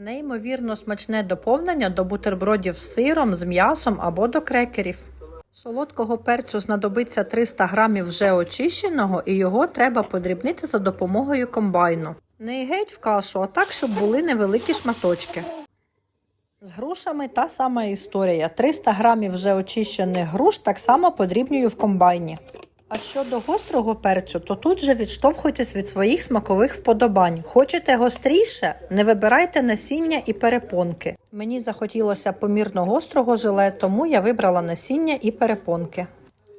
Неймовірно смачне доповнення до бутербродів з сиром, з м'ясом або до крекерів. Солодкого перцю знадобиться 300 грамів вже очищеного, і його треба подрібнити за допомогою комбайну. Не геть в кашу, а так, щоб були невеликі шматочки. З грушами та сама історія. 300 грамів вже очищених груш так само подрібнюю в комбайні. А щодо гострого перцю, то тут же відштовхуйтесь від своїх смакових вподобань. Хочете гостріше? Не вибирайте насіння і перепонки. Мені захотілося помірно гострого желе, тому я вибрала насіння і перепонки.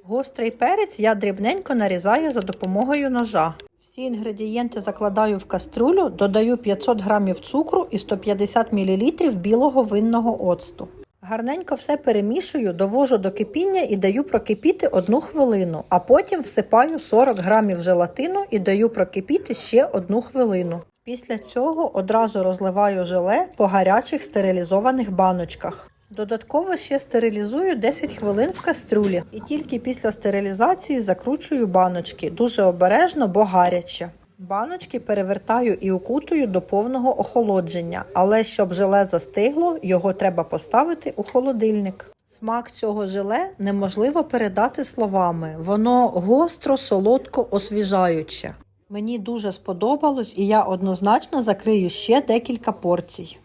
Гострий перець я дрібненько нарізаю за допомогою ножа. Всі інгредієнти закладаю в каструлю, додаю 500 грамів цукру і 150 мл білого винного оцту. Гарненько все перемішую, довожу до кипіння і даю прокипіти одну хвилину, а потім всипаю 40 грамів желатину і даю прокипіти ще одну хвилину. Після цього одразу розливаю желе по гарячих стерилізованих баночках. Додатково ще стерилізую 10 хвилин в кастрюлі і тільки після стерилізації закручую баночки дуже обережно, бо гаряче. Баночки перевертаю і укутую до повного охолодження, але щоб желе застигло, його треба поставити у холодильник. Смак цього желе неможливо передати словами. Воно гостро, солодко, освіжаюче. Мені дуже сподобалось, і я однозначно закрию ще декілька порцій.